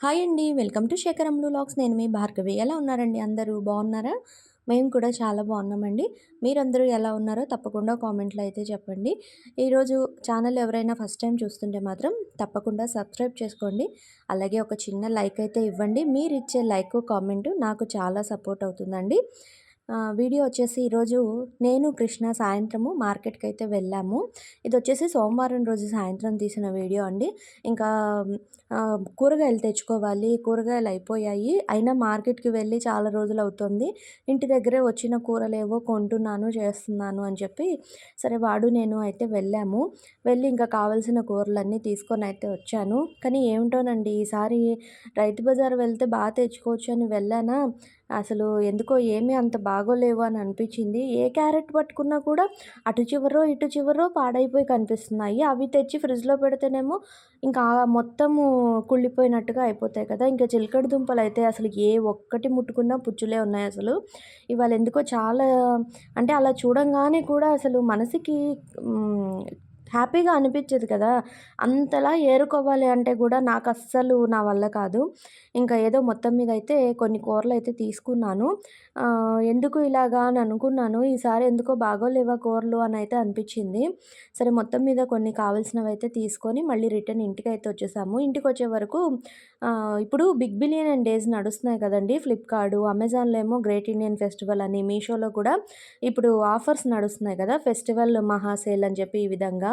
Hi అండి. Welcome to శేఖరంలో lakhs నేను మీ భార్గవి. ఎలా ఉన్నారండి అందరూ? బాగున్నారా? మేము కూడా చాలా బాగున్నామండి. మీరందరూ ఎలా ఉన్నారో తప్పకుండా కామెంట్లో అయితే చెప్పండి. ఈరోజు ఛానల్ ఎవరైనా ఫస్ట్ టైం చూస్తుంటే మాత్రం తప్పకుండా సబ్స్క్రైబ్ చేసుకోండి. అలాగే ఒక చిన్న లైక్ అయితే ఇవ్వండి. మీరు ఇచ్చే లైక్ కామెంటు నాకు చాలా సపోర్ట్ అవుతుందండి. వీడియో వచ్చేసి ఈరోజు నేను కృష్ణ సాయంత్రము మార్కెట్కి అయితే వెళ్ళాము. ఇది వచ్చేసి సోమవారం రోజు సాయంత్రం తీసిన వీడియో అండి. ఇంకా కూరగాయలు తెచ్చుకోవాలి కూరగాయలు అయిపోయాయి. అయినా మార్కెట్కి వెళ్ళి చాలా రోజులు అవుతుంది. ఇంటి దగ్గరే వచ్చిన కూరలేవో కొంటున్నాను చేస్తున్నాను అని చెప్పి సరే వాడు నేను అయితే వెళ్ళాము. వెళ్ళి ఇంకా కావాల్సిన కూరలన్నీ తీసుకొని అయితే వచ్చాను. కానీ ఏమిటోనండి ఈసారి రైతు బజార్ వెళ్తే బాగా తెచ్చుకోవచ్చు అని వెళ్ళానా? అసలు ఎందుకో ఏమీ అంత బాగోలేవు అని అనిపించింది. ఏ క్యారెట్ పట్టుకున్నా కూడా అటు చివరో ఇటు చివరో పాడైపోయి కనిపిస్తున్నాయి అవి తెచ్చి ఫ్రిడ్జ్లో పెడితేనేమో ఇంకా మొత్తము కుళ్ళిపోయినట్టుగా అయిపోతాయి కదా. ఇంకా చిలకడ దుంపలు అయితే అసలు ఏ ఒక్కటి ముట్టుకున్నా పుచ్చులే ఉన్నాయి అసలు. ఇవాళ ఎందుకో చాలా అంటే అలా చూడంగానే కూడా అసలు మనసుకి హ్యాపీగా అనిపించదు కదా. అంతలా ఏరుకోవాలి అంటే కూడా నాకు అస్సలు నా వల్ల కాదు. ఇంకా ఏదో మొత్తం మీద అయితే కొన్ని కూరలు అయితే తీసుకున్నాను. ఎందుకు ఇలాగా అని అనుకున్నాను. ఈసారి ఎందుకో బాగోలేవా కూరలు అని అయితే అనిపించింది. సరే మొత్తం మీద కొన్ని కావాల్సినవి అయితే తీసుకొని మళ్ళీ రిటర్న్ ఇంటికి అయితే వచ్చేసాము. ఇంటికి వచ్చే వరకు ఇప్పుడు బిగ్ బిలియన్ అండ్ డేస్ నడుస్తున్నాయి కదండి. ఫ్లిప్కార్ట్ అమెజాన్లో ఏమో గ్రేట్ ఇండియన్ ఫెస్టివల్ అని మీషోలో కూడా ఇప్పుడు ఆఫర్స్ నడుస్తున్నాయి కదా. ఫెస్టివల్ మహాసేల్ అని చెప్పి ఈ విధంగా.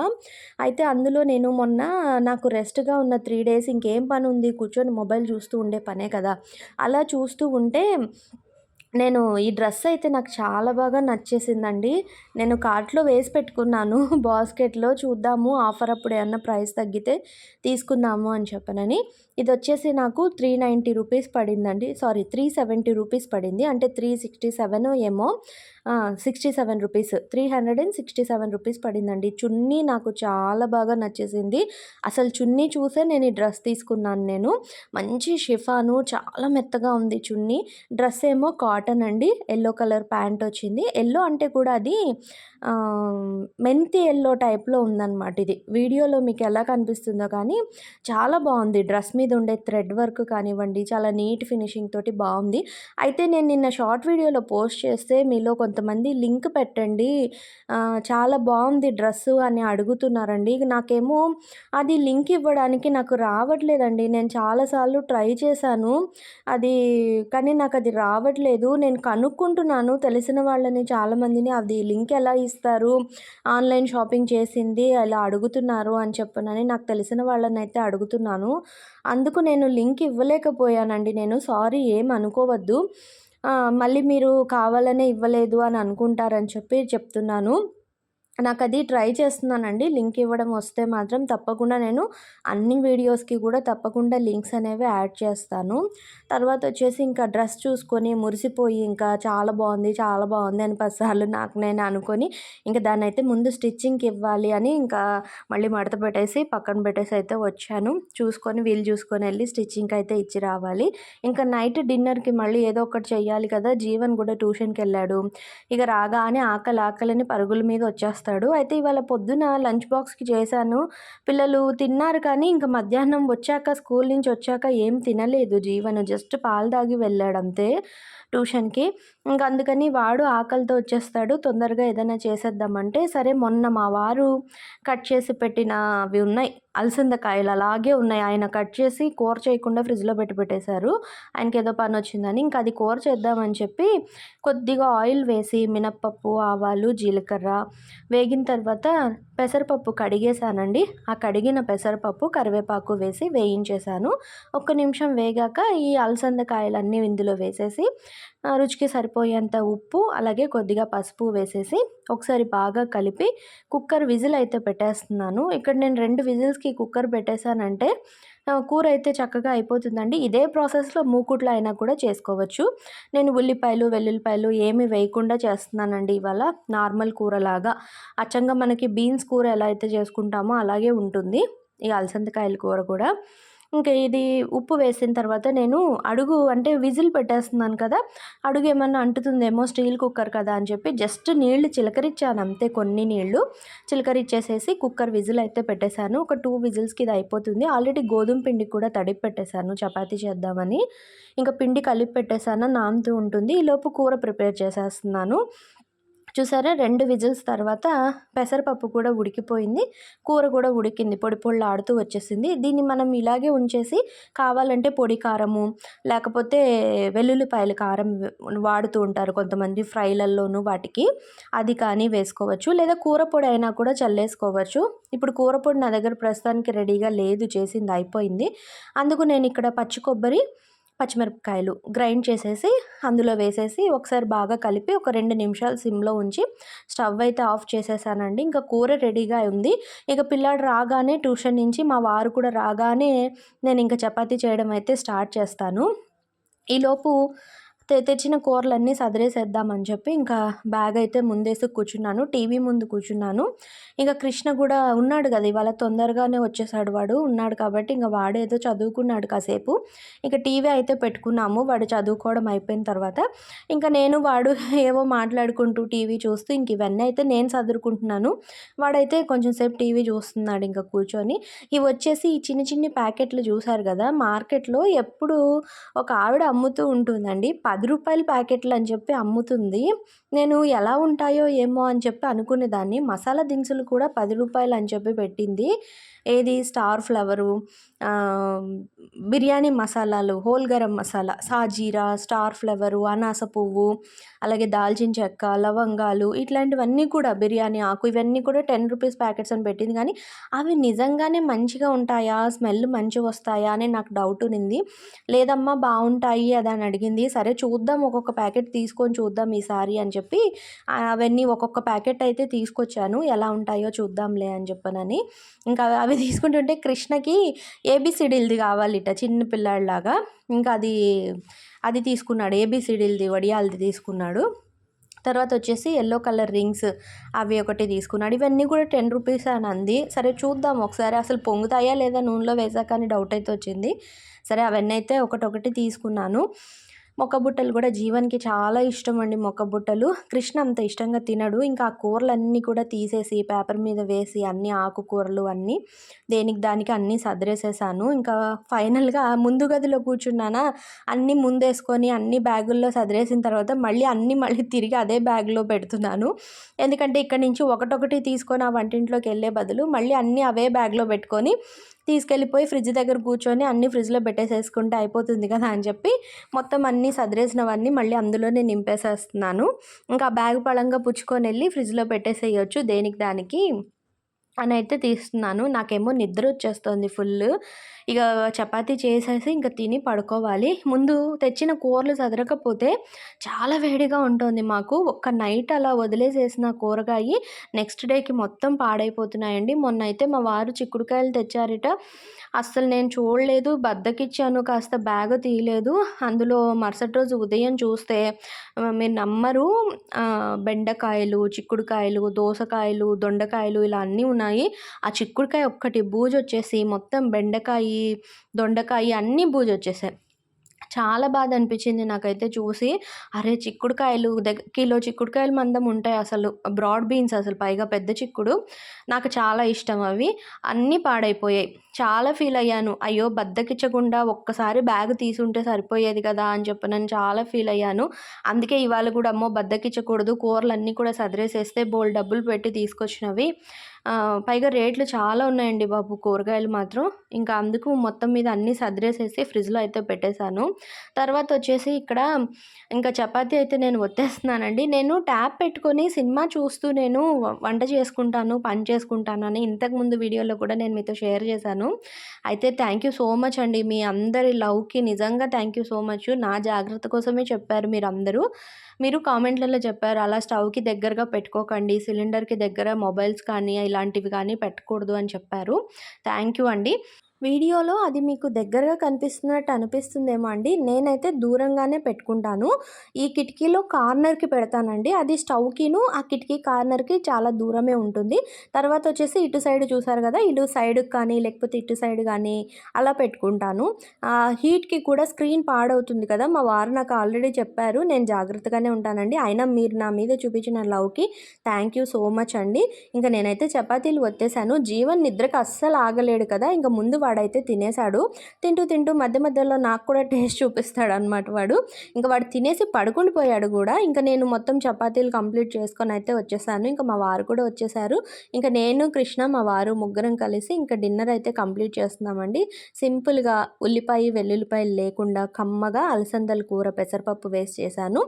అయితే అందులో నేను మొన్న నాకు రెస్ట్గా ఉన్న త్రీ డేస్ ఇంకేం పని ఉంది కూర్చొని మొబైల్ చూస్తూ ఉండే పనే కదా. అలా చూస్తూ ఉంటే నేను ఈ డ్రెస్ అయితే నాకు చాలా బాగా నచ్చేసిందండి. నేను కార్ట్లో వేసి పెట్టుకున్నాను. బాస్కెట్లో చూద్దాము ఆఫర్ అప్పుడు ఏమన్నా ప్రైస్ తగ్గితే తీసుకుందాము అని చెప్పనని. ఇది వచ్చేసి నాకు త్రీ నైంటీ రూపీస్ పడిందండి. సారీ త్రీ సెవెంటీ రూపీస్ పడింది. అంటే త్రీ సిక్స్టీ సెవెన్ ఏమో sixty seven rupees. Three hundred and sixty seven rupees పడిందండి. చున్నీ నాకు చాలా బాగా నచ్చేసింది. అసలు చున్నీ చూసే నేను ఈ డ్రెస్ తీసుకున్నాను నేను. మంచి షిఫాను చాలా మెత్తగా ఉంది చున్నీ. డ్రెస్ ఏమో కాటన్ అండి. ఎల్లో కలర్ ప్యాంట్ వచ్చింది. ఎల్లో అంటే కూడా అది మెంతి ఎల్లో టైప్లో ఉందన్నమాట ఇది. వీడియోలో మీకు ఎలా కనిపిస్తుందో కానీ చాలా బాగుంది. డ్రెస్ మీద ఉండే థ్రెడ్ వర్క్ కానివ్వండి చాలా నీట్ ఫినిషింగ్ తోటి బాగుంది. అయితే నేను నిన్న షార్ట్ వీడియోలో పోస్ట్ చేస్తే మీలో కొంతమంది లింక్ పెట్టండి. చాలా బాగుంది డ్రెస్సు అని అడుగుతున్నారండి. నాకేమో అది లింక్ ఇవ్వడానికి నాకు రావట్లేదండి. నేను చాలాసార్లు ట్రై చేశాను. అది కానీ నాకు అది రావట్లేదు. నేను కనుక్కుంటున్నాను. తెలిసిన వాళ్ళని చాలామందిని అది లింక్ ఎలా ఇస్తారు? ఆన్లైన్ షాపింగ్ చేసింది అలా అడుగుతున్నారు అని చెప్పనని నాకు తెలిసిన వాళ్ళని అయితే అడుగుతున్నాను. అందుకు నేను లింక్ ఇవ్వలేకపోయానండి. నేను సారీ ఏం అనుకోవద్దు. మళ్ళీ మీరు కావాలనే ఇవ్వలేదు అని అనుకుంటారని చెప్పి చెప్తున్నాను. నాకు అది ట్రై చేస్తున్నానండి. లింక్ ఇవ్వడం వస్తే మాత్రం తప్పకుండా నేను అన్ని వీడియోస్కి కూడా తప్పకుండా లింక్స్ అనేవి యాడ్ చేస్తాను. తర్వాత వచ్చేసి ఇంకా డ్రెస్ చూసుకొని మురిసిపోయి ఇంకా చాలా బాగుంది చాలా బాగుంది అని పదిసార్లు నాకు నేను అనుకొని ఇంకా దాన్ని అయితే ముందు స్టిచ్చింగ్కి ఇవ్వాలి అని ఇంకా మళ్ళీ మడత పెట్టేసి పక్కన పెట్టేసి అయితే వచ్చాను. చూసుకొని వీలు చూసుకొని వెళ్ళి స్టిచ్చింగ్కి అయితే ఇచ్చి రావాలి. ఇంకా నైట్ డిన్నర్కి మళ్ళీ ఏదో ఒకటి చెయ్యాలి కదా. జీవన్ కూడా ట్యూషన్కి వెళ్ళాడు. ఇక రాగానే ఆకలి ఆకలిని పరుగుల మీద వచ్చేస్తాను వస్తాడు. అయితే ఇవాళ పొద్దున లంచ్ బాక్స్కి చేశాను. పిల్లలు తిన్నారు కానీ ఇంకా మధ్యాహ్నం వచ్చాక స్కూల్ నుంచి వచ్చాక ఏం తినలేదు. జీవను జస్ట్ పాలు తాగి వెళ్ళాడు అంతే. ట్యూషన్కి. ఇంకా అందుకని వాడు ఆకలితో వచ్చేస్తాడు. తొందరగా ఏదైనా చేసేద్దామంటే సరే మొన్న మా వారు కట్ చేసి పెట్టిన అవి ఉన్నాయి. అలసిందకాయలు అలాగే ఉన్నాయి. ఆయన కట్ చేసి కూర చేయకుండా ఫ్రిడ్జ్లో పెట్టి పెట్టేశారు. ఆయనకి ఏదో పని వచ్చిందని ఇంకా అది కూర చేద్దామని చెప్పి కొద్దిగా ఆయిల్ వేసి మినప్పప్పు ఆవాలు జీలకర్ర వేగిన తర్వాత పెసరపప్పు కడిగేసానండి ఆ కడిగిన పెసరపప్పు కరివేపాకు వేసి వేయించేసాను ఒక్క నిమిషం వేగాక ఈ అలసందకాయలన్నీ ఇందులో వేసేసి రుచికి సరిపోయేంత ఉప్పు అలాగే కొద్దిగా పసుపు వేసేసి ఒకసారి బాగా కలిపి కుక్కర్ విజిల్ అయితే పెట్టేస్తున్నాను. ఇక్కడ నేను రెండు విజిల్స్కి కుక్కర్ పెట్టేశానంటే కూర అయితే చక్కగా అయిపోతుందండి. ఇదే ప్రాసెస్లో మూకుట్లు అయినా కూడా చేసుకోవచ్చు. నేను ఉల్లిపాయలు వెల్లుల్లిపాయలు ఏమి వేయకుండా చేస్తున్నానండి ఇవాళ. నార్మల్ కూరలాగా. అచ్చంగా మనకి బీన్స్ కూర ఎలా అయితే చేసుకుంటామో అలాగే ఉంటుంది. ఈ అలసందకాయల కూర కూడా. ఇంకా ఇది ఉప్పు వేసిన తర్వాత నేను అడుగు అంటే విజిల్ పెట్టేస్తున్నాను కదా అడుగు ఏమన్నా అంటుతుందేమో స్టీల్ కుక్కర్ కదా అని చెప్పి జస్ట్ నీళ్ళు చిలకరిచ్చాను అంతే కొన్ని నీళ్ళు చిలకరిచ్చేసేసి కుక్కర్ విజిల్ అయితే పెట్టేశాను. ఒక టూ విజిల్స్కి ఇది అయిపోతుంది. ఆల్రెడీ గోధుమ పిండి కూడా తడిపి పెట్టేశాను చపాతీ చేద్దామని. ఇంకా పిండి కలిపి పెట్టేశాను నానుతూ ఉంటుంది. ఈలోపు కూర ప్రిపేర్ చేసేస్తున్నాను. చూసారా? రెండు విజిల్స్ తర్వాత పెసరపప్పు కూడా ఉడికిపోయింది. కూర కూడా ఉడికింది. పొడి పొళ్ళు ఆడుతూ వచ్చేసింది. దీన్ని మనం ఇలాగే ఉంచేసి కావాలంటే పొడి కారము లేకపోతే వెల్లుల్లిపాయల కారం వాడుతూ ఉంటారు కొంతమంది ఫ్రైలల్లోనూ వాటికి. అది కానీ వేసుకోవచ్చు. లేదా కూర పొడి అయినా కూడా చల్లేసుకోవచ్చు. ఇప్పుడు కూర పొడి నా దగ్గర ప్రస్తుతానికి రెడీగా లేదు. చేసింది అయిపోయింది. అందుకు నేను ఇక్కడ పచ్చి కొబ్బరి పచ్చిమిరపకాయలు గ్రైండ్ చేసేసి అందులో వేసేసి ఒకసారి బాగా కలిపి ఒక రెండు నిమిషాలు సిమ్లో ఉంచి స్టవ్ అయితే ఆఫ్ చేసేసానండి. ఇంకా కూర రెడీగా ఉంది. ఇక పిల్లాడు రాగానే ట్యూషన్ నుంచి మా వారు కూడా రాగానే నేను ఇంకా చపాతీ చేయడం అయితే స్టార్ట్ చేస్తాను. ఈలోపు తెచ్చిన కూరలన్నీ సదిరేసేద్దామని చెప్పి ఇంకా బ్యాగ్ అయితే ముందేసి కూర్చున్నాను టీవీ ముందు కూర్చున్నాను. ఇంకా కృష్ణ కూడా ఉన్నాడు కదా ఇవాళ తొందరగానే వచ్చేసాడు వాడు ఉన్నాడు కాబట్టి ఇంకా వాడు ఏదో చదువుకున్నాడు కాసేపు. ఇంకా టీవీ అయితే పెట్టుకున్నాము వాడు చదువుకోవడం అయిపోయిన తర్వాత. ఇంకా నేను వాడు ఏవో మాట్లాడుకుంటూ టీవీ చూస్తూ ఇంక ఇవన్నీ అయితే నేను చదువుకుంటున్నాను వాడైతే కొంచెం సేపు టీవీ చూస్తున్నాడు ఇంకా కూర్చొని. ఇవి వచ్చేసి ఈ చిన్న చిన్ని ప్యాకెట్లు చూశారు కదా మార్కెట్లో ఎప్పుడు ఒక ఆవిడ అమ్ముతూ ఉంటుందండి పది రూపాయల ప్యాకెట్లు అని చెప్పి అమ్ముతుంది. నేను ఎలా ఉంటాయో ఏమో అని చెప్పి అనుకునేదాన్ని. మసాలా దినుసులు కూడా పది రూపాయలు అని చెప్పి పెట్టింది. ఏది? స్టార్ ఫ్లవరు బిర్యానీ మసాలాలు హోల్ గరం మసాలా సాజీరా స్టార్ ఫ్లవరు అనాస పువ్వు అలాగే దాల్చిన చెక్క లవంగాలు ఇట్లాంటివన్నీ కూడా బిర్యానీ ఆకు ఇవన్నీ కూడా టెన్ రూపీస్ ప్యాకెట్స్ అని పెట్టింది. కానీ అవి నిజంగానే మంచిగా ఉంటాయా? స్మెల్ మంచిగా వస్తాయా? అని నాకు డౌట్ ఉంది లేదమ్మా బాగుంటాయి అది అని అడిగింది. సరే చూద్దాం ఒక్కొక్క ప్యాకెట్ తీసుకొని చూద్దాం ఈసారి అని చెప్పి అవన్నీ ఒక్కొక్క ప్యాకెట్ అయితే తీసుకొచ్చాను. ఎలా ఉంటాయో చూద్దాంలే అని చెప్పనని. ఇంకా అవి తీసుకుంటుంటే కృష్ణకి ఏబిసిడీలది కావాలి చిన్న పిల్లాడిలాగా. ఇంకా అది అది తీసుకున్నాడు. ఏబిసిడీలది వడియాలది తీసుకున్నాడు. తర్వాత వచ్చేసి ఎల్లో కలర్ రింగ్స్ అవి ఒకటి తీసుకున్నాడు. ఇవన్నీ కూడా టెన్ రూపీస్ అని అంది. సరే చూద్దాం ఒకసారి. అసలు పొంగుతాయా లేదా నూనెలో వేసాక అని డౌట్ అయితే వచ్చింది. సరే అవన్నీ అయితే ఒకటొకటి తీసుకున్నాను. మొక్కబుట్టలు కూడా జీవన్కి చాలా ఇష్టం అండి మొక్కబుట్టలు కృష్ణ అంత ఇష్టంగా తినడు. ఇంకా ఆ కూరలన్నీ కూడా తీసేసి పేపర్ మీద వేసి అన్ని ఆకుకూరలు అన్నీ దేనికి దానికి అన్నీ సదిరేసేసాను. ఇంకా ఫైనల్గా ముందు గదిలో కూర్చున్నానా? అన్నీ ముందేసుకొని అన్ని బ్యాగుల్లో సదిరేసిన తర్వాత మళ్ళీ అన్నీ మళ్ళీ తిరిగి అదే బ్యాగ్లో పెడుతున్నాను. ఎందుకంటే ఇక్కడ నుంచి ఒకటొకటి తీసుకొని ఆ వంటింట్లోకి వెళ్ళే బదులు మళ్ళీ అన్నీ అవే బ్యాగ్లో పెట్టుకొని తీసుకెళ్ళిపోయి ఫ్రిడ్జ్ దగ్గర కూర్చొని అన్ని ఫ్రిడ్జ్లో పెట్టేసేసుకుంటే అయిపోతుంది కదా అని చెప్పి మొత్తం అన్నీ సదిరేసినవన్నీ మళ్ళీ అందులోనే నింపేసేస్తున్నాను. ఇంకా బ్యాగ్ పడంగా పుచ్చుకొని వెళ్ళి ఫ్రిడ్జ్లో పెట్టేసేయచ్చు దేనికి దానికి. అని అయితే తీస్తున్నాను. నాకేమో నిద్ర వచ్చేస్తుంది ఫుల్ ఇక చపాతీ చేసేసి ఇంకా తిని పడుకోవాలి. ముందు తెచ్చిన కూరలు చదరకపోతే చాలా వేడిగా ఉంటుంది మాకు. ఒక్క నైట్ అలా వదిలేసేసిన కూరగాయ నెక్స్ట్ డేకి మొత్తం పాడైపోతున్నాయండి. మొన్న అయితే మా వారు చిక్కుడుకాయలు తెచ్చారట. అస్సలు నేను చూడలేదు బద్దకిచ్చాను కాస్త బ్యాగ్ తీయలేదు. అందులో మరుసటి రోజు ఉదయం చూస్తే మీరు నమ్మరు బెండకాయలు చిక్కుడుకాయలు దోసకాయలు దొండకాయలు ఇలా అన్నీ ఉన్నాయి. ఆ చిక్కుడుకాయ ఒక్కటి బూజు వచ్చేసి మొత్తం బెండకాయ దొండకాయ అన్నీ బూజు వచ్చేసాయి చాలా బాధ అనిపించింది నాకైతే చూసి. అరే చిక్కుడుకాయలు దగ్గర కిలో చిక్కుడుకాయలు మందం ఉంటాయి అసలు. బ్రాడ్ బీన్స్ అసలు పైగా పెద్ద చిక్కుడు. నాకు చాలా ఇష్టం అవి. అన్నీ పాడైపోయాయి. చాలా ఫీల్ అయ్యాను. అయ్యో బద్దకిచ్చకుండా ఒక్కసారి బ్యాగ్ తీసుంటే సరిపోయేది కదా అని చెప్పి నేను చాలా ఫీల్ అయ్యాను. అందుకే ఇవాళ కూడా అమ్మో బద్దకిచ్చకూడదు. కూరలు అన్నీ కూడా సదిరేసేస్తే బోల్ డబ్బులు పెట్టి తీసుకొచ్చినవి. పైగా రేట్లు చాలా ఉన్నాయండి బాబు కూరగాయలు మాత్రం. ఇంకా అందుకు మొత్తం మీద అన్నీ సదిరేసేసి ఫ్రిడ్జ్లో అయితే పెట్టేశాను. తర్వాత వచ్చేసి ఇక్కడ ఇంకా చపాతీ అయితే నేను వచ్చేస్తున్నానండి నేను ట్యాప్ పెట్టుకొని సినిమా చూస్తూ నేను వంట చేసుకుంటాను పని చేసుకుంటాను అని ఇంతకుముందు వీడియోలో కూడా నేను మీతో షేర్ చేశాను. అయితే థ్యాంక్ యూ సో మచ్ అండి. మీ అందరి లవ్కి నిజంగా థ్యాంక్ యూ సో మచ్. నా జాగ్రత్త కోసమే చెప్పారు మీరు అందరూ మీరు కామెంట్లలో చెప్పారు అలా స్టవ్కి దగ్గరగా పెట్టుకోకండి సిలిండర్కి దగ్గర మొబైల్స్ కానీ ఇలాంటివి కానీ పెట్టకూడదు అని చెప్పారు. థ్యాంక్ యూ అండి. వీడియోలో అది మీకు దగ్గరగా కనిపిస్తున్నట్టు అనిపిస్తుందేమో అండి. నేనైతే దూరంగానే పెట్టుకుంటాను. ఈ కిటికీలో కార్నర్కి పెడతానండి. అది స్టవ్కిను ఆ కిటికీ కార్నర్కి చాలా దూరమే ఉంటుంది. తర్వాత వచ్చేసి ఇటు సైడ్ చూసారు కదా ఇటు సైడ్కి కానీ లేకపోతే ఇటు సైడ్ కానీ అలా పెట్టుకుంటాను. హీట్కి కూడా స్క్రీన్ పాడవుతుంది కదా మా వారు నాకు ఆల్రెడీ చెప్పారు. నేను జాగ్రత్తగానే ఉంటానండి. అయినా మీరు నా మీద చూపించిన లవ్కి థ్యాంక్ యూ సో మచ్ అండి. ఇంకా నేనైతే చపాతీలు వచ్చేసాను జీవన్ నిద్రకు అస్సలు ఆగలేడు కదా ఇంకా ముందు వాడైతే తినేశాడు. తింటూ తింటూ మధ్య మధ్యలో నాకు కూడా టేస్ట్ చూపిస్తాడు అనమాట వాడు. ఇంకా వాడు తినేసి పడుకుండిపోయాడు కూడా. ఇంకా నేను మొత్తం చపాతీలు కంప్లీట్ చేసుకొని అయితే వచ్చేసాను. ఇంకా మా వారు కూడా వచ్చేసారు. ఇంకా నేను కృష్ణ మా వారు ముగ్గురం కలిసి ఇంకా డిన్నర్ అయితే కంప్లీట్ చేస్తున్నామండి. సింపుల్గా ఉల్లిపాయ వెల్లుల్లిపాయలు లేకుండా కమ్మగా అలసందల కూర పెసరపప్పు వేసి చేశాను.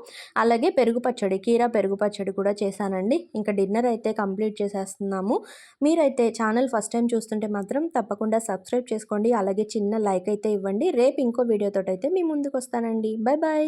అలాగే పెరుగు పచ్చడి కీరా పెరుగు పచ్చడి కూడా చేశానండి. ఇంకా డిన్నర్ అయితే కంప్లీట్ చేసేస్తున్నాము. మీరైతే ఛానల్ ఫస్ట్ టైం చూస్తుంటే మాత్రం తప్పకుండా సబ్స్క్రైబ్ చేసుకోండి. అలాగే చిన్న లైక్ అయితే ఇవ్వండి. రేపు ఇంకో వీడియోతో అయితే మీ ముందుకు వస్తానండి బాయ్ బాయ్